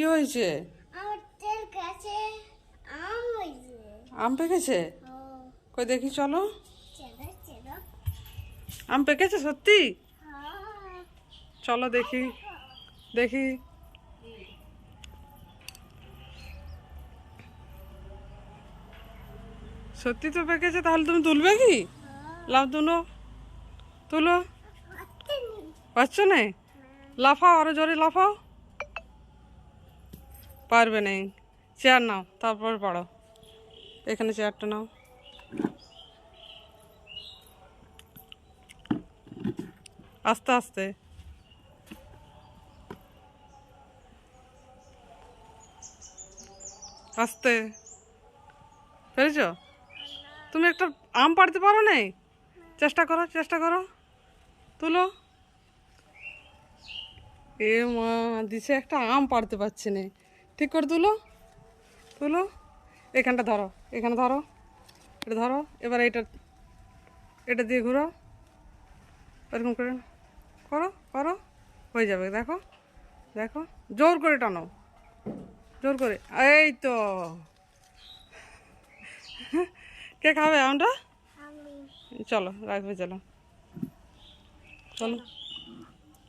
কি হয়েছে? আম পেকেছে? কই দেখি চলো। আম পেকেছে সত্যি? হ্যাঁ। চলো দেখি দেখি। সত্যি তো পেকেছে তাহলে তুমি তুলবে কি? লাভ তুলো। তুলো। পারছ না? লাফাও আরও জোরে লাফাও। পারবে নেই। চেয়ার নাও, তারপর পড়ো। এখানে চেয়ারটা নাও। আস্তে আস্তে। আস্তে। পেরেছ? তুমি একটা আম পাড়তে পারো নাই? চেষ্টা করো চেষ্টা করো। তুলো। এ মা, দিছে একটা আম পাড়তে পারছে না ঠিক করে তুলো। তুলো। এখানটা ধরো এখানে ধরো এটা ধরো এবার এটা এটা দিয়ে ঘুরো। এরকম করে করো করো হয়ে যাবে দেখো দেখো জোর করে টানো জোর করে এই তো। কে খাবে আমটা? চলো রাখবে চলো। চলো।